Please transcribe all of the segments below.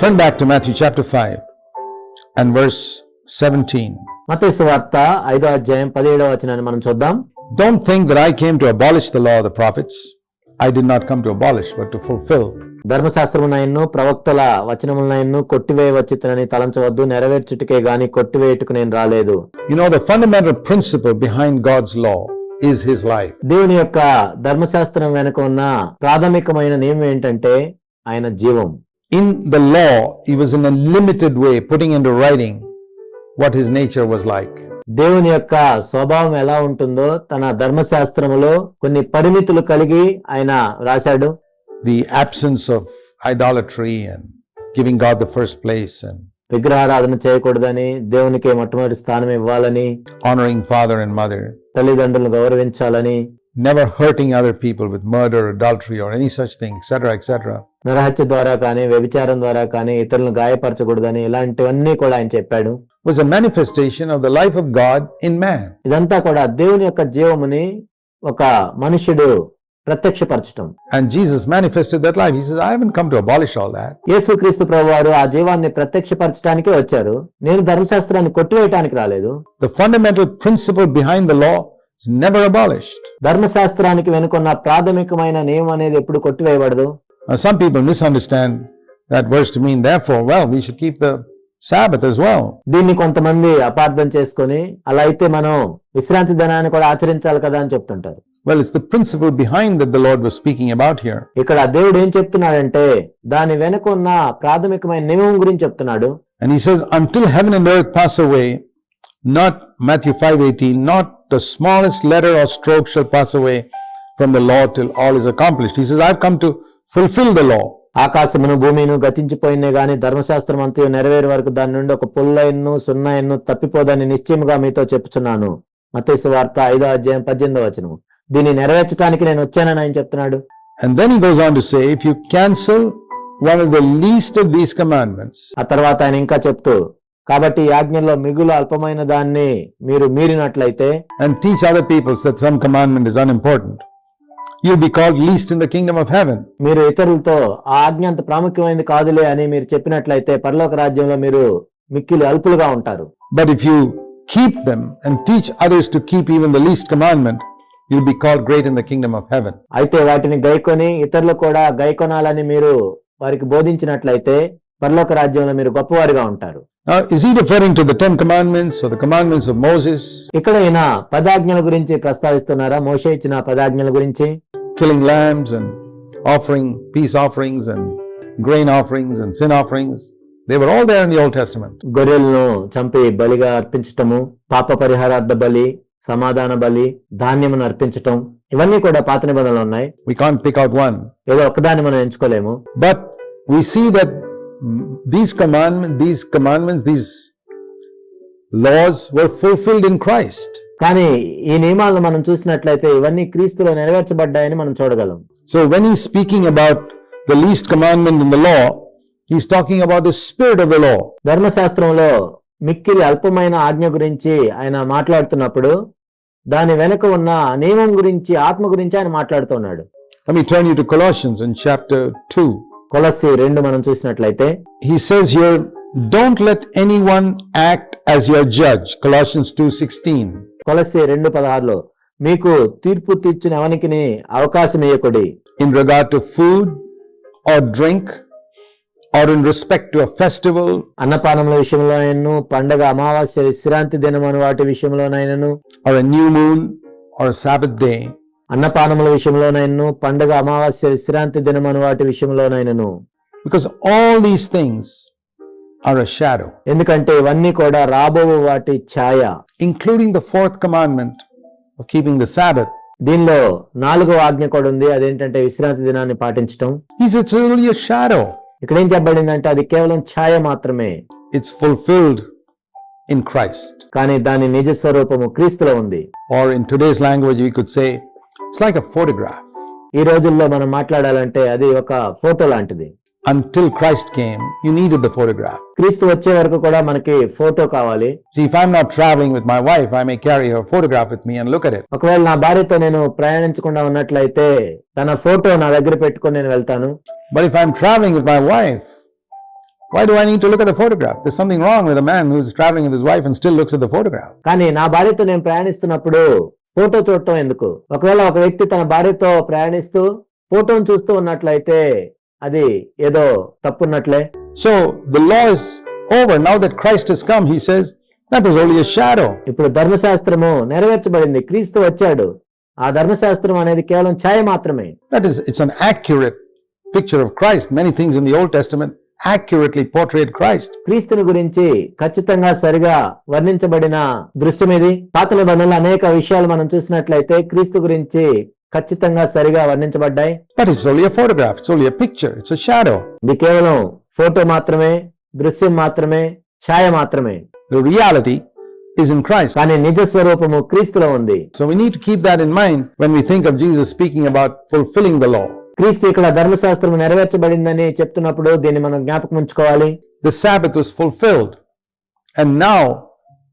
Turn back to Matthew chapter five and verse seventeen మతీ సువార్త ఐదో అధ్యాయం పదిహేడో వచనాన్ని మనం చూద్దాం. Don't think that I came to abolish the law of the prophets I did not come to abolish but to fulfil ధర్మశాస్త్రమునైనను ప్రవక్తల వచనమునైనను కొట్టివేయవచ్చు తనని తలంచవద్దు నెరవేర్చుటకే గాని కొట్టివేయటకు నేను రాలేదు. You know the fundamental principle behind God's law is his life దేవుని యొక్క ధర్మశాస్త్రం వెనుక ఉన్న ప్రాథమికమైన నియమం ఏంటంటే ఆయన జీవం. In the law, he was in a limited way putting into writing what his nature was like. దేవుని యొక్క స్వభావం ఎలా ఉంటుందో తన ధర్మశాస్త్రములో కొన్ని పరిమితులు కలిగి ఆయన రాశాడు The absence of idolatry and giving God the first place and విగ్రహారాధన చేయకూడదని దేవునికి మొట్టమొదటి స్థానం ఇవ్వాలని honoring father and mother, తల్లిదండ్రులను గౌరవించాలని never hurting other people with murder, adultery, or any such thing, etc., etc. నరహత్య ద్వారా కానీ వ్యభిచారం ద్వారా కానీ ఇతరులను గాయపరచకూడదని ఇలాంటివన్నీ కూడా ఆయన చెప్పాడు was a manifestation of the life of God in man. ఇదంతా కూడా దేవుని యొక్క జీవముని ఒక మనుష్యుడు ప్రత్యక్షపరచటం And Jesus manifested that life. He says, I haven't come to abolish all that. యేసుక్రీస్తు ప్రభు వారు ఆ జీవాన్ని ప్రత్యక్షపరచడానికే వచ్చారు నేను ధర్మశాస్త్రాన్ని కొట్టివేయటానికి రాలేదు The fundamental principle behind the law never abolished. ధర్మశాస్త్రానికి వెనుకున్న ప్రాథమికమైన నియమం అనేది ఎప్పుడు కొట్టివేయబడదు Now, some people misunderstand that verse to mean, therefore, well, we should keep the Sabbath as well. దీన్ని కొంతమంది అపార్థం చేసుకొని అలా అయితే మనం విశ్రాంతి దినాన్ని కూడా ఆచరించాలి కదా అని చెప్తుంటారు Well, it's the principle behind that the Lord was speaking about here. ఇక్కడ దేవుడు ఏం చెప్తున్నాడంటే దాని వెనుక ఉన్న ప్రాథమికమైన నియమం గురించి చెప్తున్నాడు And he says, until heaven and earth pass away, not Matthew 5:18, not the smallest letter or stroke shall pass away from the law till all is accomplished. He says, I've come to fulfill the law. ఆకాశమును భూమిను గతించిపోయినే గాని ధర్మశాస్త్రం అంతయు నెరవేరు వరకు దాని నుండి ఒక పుల్లయన్ను సున్నాయన్ను తప్పిపోదని నిశ్చయముగా మీతో చెప్పుచున్నాను మతేసు వార్త ఐదో అధ్యాయం పద్దెనిమిదో వచనము దీన్ని నెరవేర్చడానికి నేను వచ్చానని ఆయన చెప్తున్నాడు And then he goes on to say, if you cancel one of the least of these commandments, ఆ తర్వాత ఆయన ఇంకా చెప్తూ కాబట్టి యాజ్ఞంలో మిగులు అల్పమైన దాన్ని మీరు మీరినట్లయితే and teach other people some commandment is unimportant you be least in the kingdom of heaven మీరు ఇతరులతో ఆ ఆజ్ఞ అంత ప్రాముఖ్యమైనది కాదులే అని మీరు చెప్పినట్లయితే పరలోక రాజ్యంలో మీరు మిక్కిలు అల్పులుగా ఉంటారు. But if you keep them and teach others to keep even the least commandment you'll be called great in the kingdom of heaven అయితే వాటిని గైకొని ఇతరులు కూడా గైకొనాలని మీరు వారికి బోధించినట్లయితే పరలోక రాజ్యంలో మీరు గొప్పవారిగా ఉంటారు. Now, is he referring to the Ten Commandments or the commandments of Moses, ఇక్కడ ఈయన పదాజ్ఞల గురించి ప్రస్తావిస్తున్నారా మోషే ఇచ్చిన పదాజ్ఞల గురించి killing lambs and offering peace offerings and grain offerings and sin offerings? They were all there in the Old Testament. గొర్రెలను చంపి బలిగా అర్పించటము పాప పరిహారార్థ బలి సమాధాన బలి ధాన్యమును అర్పించటం ఇవన్నీ కూడా పాత నిబంధనలు ఉన్నాయి We can't pick out one. ఏదో ఒక్కదాన్ని మనం ఎంచుకోలేము But we see that mm, these commandments, these commandments, these laws were fulfilled in Christ. కానీ ఈ నియమాలను మనం చూసినట్లయితే ఇవన్నీ క్రీస్తులో నెరవేర్చబడ్డాయని మనం చూడగలం So when he's speaking about the least commandment in the law, he's talking about the spirit of the law. ధర్మశాస్త్రంలో మిక్కిలి అల్పమైన ఆజ్ఞ గురించి ఆయన మాట్లాడుతున్నప్పుడు దాని వెనుక ఉన్న నియమం గురించి ఆత్మ గురించి ఆయన మాట్లాడుతున్నాడు Let me turn you to Colossians in chapter 2. కొలసి రెండు మనం చూసినట్లయితే he says your don't let anyone act as your judge Colossians two sixteen కొలసి రెండు పదహారులో మీకు తీర్పు తీర్చిన ఎవరికి అవకాశం ఇవ్వకూడదు in regard to food or drink or in respect your festival అన్నపానముల విషయంలోనైనా పండగ అమావాస్య విశ్రాంతి దినం అని వాటి విషయంలోనైనా or new moon or Sabbath day అన్నపానముల విషయంలోనైను పండుగ అమావాస్య విశ్రాంతి దినం అను వాటి విషయంలోనైనను. Because all these things are shadow ఎందుకంటే ఇవన్నీ కూడా రాబో వాటి ఛాయ. Including the fourth commandment keeping the Sabbath దీనిలో నాలుగో ఆజ్ఞ కూడా ఉంది. అదేంటంటే విశ్రాంతి దినాన్ని పాటించడం is it's only a shadow ఇక్కడ ఏం చెప్పబడిందంటే అది కేవలం ఛాయ మాత్రమే. ఇట్స్ ఫుల్ఫిల్డ్ ఇన్ క్రైస్ట్ కానీ దాని నిజ స్వరూపము క్రీస్తులో ఉంది. Or in today's language we could say it's like a photograph. ఈ రోజుల్లో మనం మాట్లాడాలంటే అది ఒక ఫోటో లాంటిది Until Christ came, you needed the photograph. క్రీస్తు వచ్చే వరకు కూడా మనకి ఫోటో కావాలి See, if I'm not traveling with my wife, I may carry her photograph with me and look at it. ఒకవేళ నా భార్యతో నేను ప్రయాణించకుండా ఉన్నట్లయితే తన ఫోటో నా దగ్గర పెట్టుకొని నేను వెళ్తాను But if I'm traveling with my wife, Why do I need to look at the photograph? There's something wrong with a man who's traveling with his wife and still looks at the photograph. కానీ నా భార్యతో నేను ప్రయాణిస్తున్నప్పుడు photo చూడటం ఎందుకు? ఒకవేళ ఒక వ్యక్తి తన భార్యతో ప్రయాణిస్తూ ఫోటోను చూస్తూ ఉన్నట్లయితే అది ఏదో తప్పు ఉన్నట్లే so the laws over now that Christ has come he says that was only a shadow ఇప్పుడు ధర్మశాస్త్రము నెరవేర్చబడింది. క్రీస్తు వచ్చాడు. ఆ ధర్మశాస్త్రం అనేది కేవలం ఛాయ మాత్రమే. That is it's an accurate picture of Christ many things in the Old Testament accurately portrayed Christ. క్రీస్తుని గురించి ఖచ్చితంగా సరిగా వర్ణించబడిన దృశ్యం ఇది పాత నిబంధనలు అనేక విషయాలు మనం చూసినట్లయితే క్రీస్తు గురించి ఖచ్చితంగా సరిగా వర్ణించబడ్డాయి But it's only a photograph, it's only a picture, it's a shadow. ఇది కేవలం ఫోటో మాత్రమే దృశ్యం మాత్రమే ఛాయ మాత్రమే The reality is in Christ. కానీ నిజ స్వరూపము క్రీస్తులో ఉంది So we need to keep that in mind when we think of Jesus speaking about fulfilling the law. క్రీస్తు ఇక్కడ ధర్మశాస్త్రం నెరవేర్చబడిందని చెప్తున్నప్పుడు దీన్ని మనం జ్ఞాపకం ఉంచుకోవాలి. The Sabbath was fulfilled, and now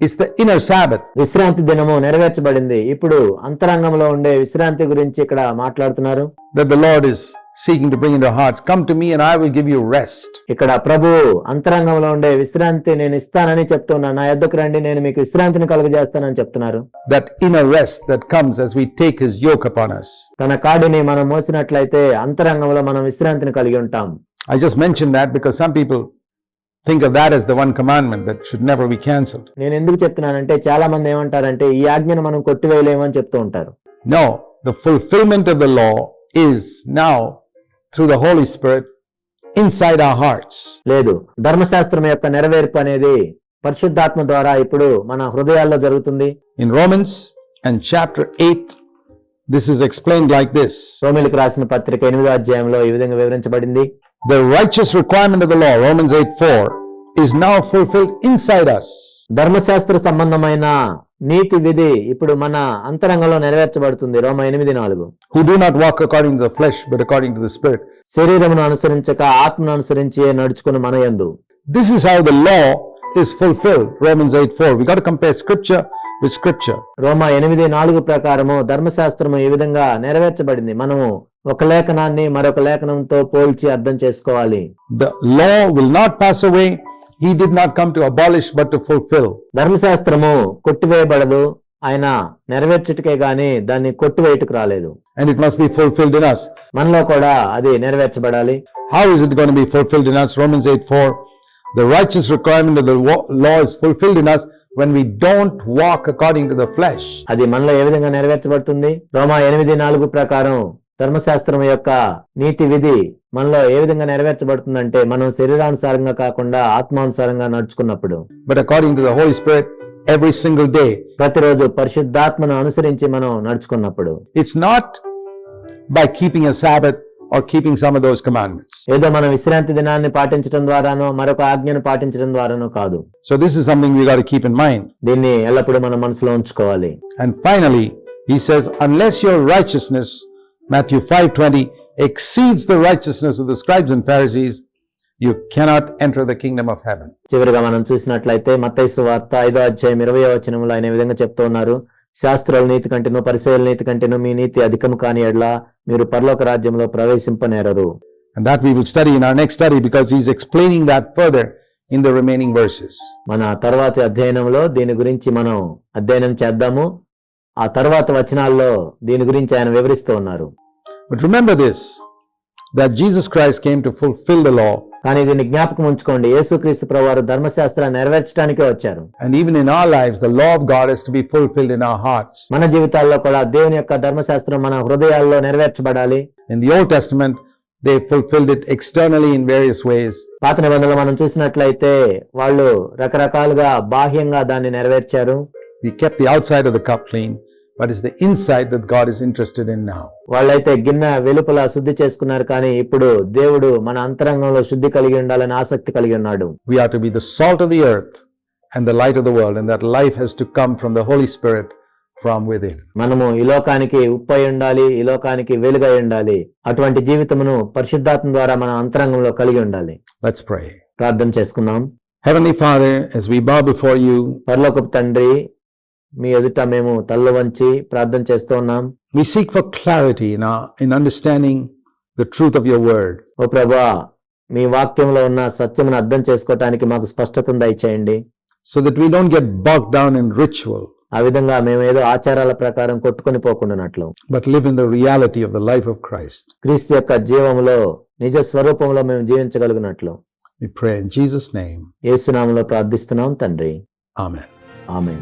it's the inner Sabbath. విశ్రాంతి దినము నెరవేర్చబడింది. ఇప్పుడు అంతరంగంలో ఉండే విశ్రాంతి గురించి ఇక్కడ మాట్లాడుతున్నారు. The Lord is seeking to bring into hearts. Come to me and I will give you rest. ఇక్కడ ప్రభు అంతరంగంలో ఉండే విశ్రాంతి నేను ఇస్తానని చెప్తున్నా నా యొద్దకు రండి నేను మీకు విశ్రాంతిని కలుగజేస్తానని చెప్తున్నారు That inner rest that comes as we take his yoke upon us. తన కాడిని మనం మోసినట్లయితే అంతరంగంలో మనం విశ్రాంతిని కలిగి ఉంటాం I just mentioned that because some people think of that as the one commandment that should never be cancelled. నేను ఎందుకు చెప్తున్నానంటే చాలా మంది ఏమంటారంటే ఈ ఆజ్ఞను మనం కొట్టివేయలేము అని చెప్తూ ఉంటారు No, the fulfillment of the law is now through the Holy Spirit inside our hearts. లేదు ధర్మశాస్త్రం యొక్క నెరవేర్పు అనేది పరిశుద్ధాత్మ ద్వారా ఇప్పుడు మన హృదయాల్లో జరుగుతుంది In Romans and chapter 8, this is explained like this రోమిలకు రాసిన పత్రిక ఎనిమిదో అధ్యాయంలో ఈ విధంగా వివరించబడింది The righteous requirement of the law, Romans 8 4, is now fulfilled inside us. ధర్మశాస్త్ర సంబంధమైన నీతి విధి ఇప్పుడు మన అంతరంగంలో నెరవేర్చబడుతుంది. రోమ ఎనిమిది నాలుగు. Who do not walk according to the flesh but according to the spirit శరీరమును అనుసరించక ఆత్మను అనుసరించి నడుచుకొను మన యందు. This is how the law is fulfil Romans 8:4 we got compare scripture with scripture రోమ ఎనిమిది నాలుగు ప్రకారము ధర్మశాస్త్రము ఈ విధంగా నెరవేర్చబడింది. మనము ఒక లేఖనాన్ని మరొక లేఖనంతో పోల్చి అర్థం చేసుకోవాలి. The law will not pass away He did not come to abolish, but to fulfill. ధర్మశాస్త్రము కొట్టివేయబడదు ఆయన నెరవేర్చుటకే గాని దాన్ని కొట్టివేయటకు రాలేదు And it must be fulfilled in us. మనలో కూడా అది నెరవేర్చబడాలి How is it going to be fulfilled in us? Romans 8 4. The righteous requirement of the law is fulfilled in us when we don't walk according to the flesh. అది మనలో ఏ విధంగా నెరవేర్చబడుతుంది రోమా ఎనిమిది నాలుగు ప్రకారం ధర్మశాస్త్రం యొక్క నీతి విధి మనలో ఏ విధంగా నెరవేర్చబడుతుందంటే మనం శరీరానుసారంగా కాకుండా ఆత్మానుసారంగా నడుచుకున్నప్పుడు But according to the Holy Spirit, every single day. ప్రతిరోజు పరిశుద్ధాత్మను అనుసరించి మనం నడుచుకున్నప్పుడు It's not by keeping a Sabbath or keeping some of those commandments. ఏదో మనం విశ్రాంతి దినాన్ని పాటించడం ద్వారానో మరొక ఆజ్ఞను పాటించడం ద్వారానో కాదు So this is something we got to keep in mind. దీన్ని ఎల్లప్పుడూ మన మనసులో ఉంచుకోవాలి And finally, he says, unless your righteousness, Matthew 5:20, exceeds the righteousness of the scribes and Pharisees, you cannot enter the kingdom of heaven. చివరిగా మనం చూసినట్లయితే మత్తైసు వార్త ఐదో అధ్యాయం ఇరవై వచనంలో ఆయన విధంగా చెప్తూ ఉన్నారు శాస్త్రాల నీతి కంటేను పరిశీలన నీతి కంటేను మీ నీతి అధికము కాని ఎడ్ల మీరు పరలోక రాజ్యంలో ప్రవేశింపనేరరు And that we will study in our next study because he's explaining that further in the remaining verses. మన తర్వాతి అధ్యయనంలో దీని గురించి మనం అధ్యయనం చేద్దాము ఆ తర్వాత వచనాల్లో దీని గురించి ఆయన వివరిస్తూ ఉన్నారు But remember this that Jesus Christ came to fulfill the law, కానీ దీన్ని జ్ఞాపకం ఉంచుకోండి యేసుక్రీస్తు ప్రభువారు ధర్మశాస్త్రాన్ని నెరవేర్చడానికే వచ్చారు and even in our lives, the law of God is to be fulfilled in our hearts. మన జీవితాల్లో కూడా దేవుని యొక్క ధర్మశాస్త్రం మన హృదయాల్లో నెరవేర్చబడాలి In the Old Testament, they fulfilled it externally in various ways. పాత నిబంధనలు మనం చూసినట్లయితే వాళ్ళు రకరకాలుగా బాహ్యంగా దాన్ని నెరవేర్చారు They kept the outside of the cup clean, but it's the inside that God is interested in now. వాళ్ళైతే గిన్నె వెలుపల శుద్ధి చేసుకున్నారు కానీ ఇప్పుడు దేవుడు మన అంతరంగంలో శుద్ధి కలిగి ఉండాలని ఆసక్తి కలిగి ఉన్నాడు We are to be the salt of the earth and the light of the world, and that life has to come from the Holy Spirit from within. మనము ఈ లోకానికి ఉప్పై ఉండాలి ఈ లోకానికి వెలుగై ఉండాలి అటువంటి జీవితమును పరిశుద్ధాత్మ ద్వారా మన అంతరంగంలో కలిగి ఉండాలి Let's pray. ప్రార్థన చేసుకుందాం Heavenly Father, as we bow before you, పరలోకపు తండ్రి మీ ఎదుట మేము తల్ల వంచి ప్రార్థన చేస్తూ ఉన్నాం. వి సీక్ ఫర్ క్లారిటీ నా in understanding the truth of your word ఓ ప్రభా మీ వాక్యంలో ఉన్న సత్యమును అర్థం చేసుకోవటానికి మాకు స్పష్టత ఉందా? ఇచ్చేయండి. So that we don't get bogged down in ritual ఆ విధంగా మేము ఏదో ఆచారాల ప్రకారం కొట్టుకొని పోకుండానట్లు. But live in the reality of the life of Christ క్రీస్తు యొక్క జీవంలో నిజ స్వరూపంలో మేము జీవించగలిగినట్లు. We pray in Jesus name యేసు ప్రార్థిస్తున్నాం తండ్రి. ఆమె ఆమె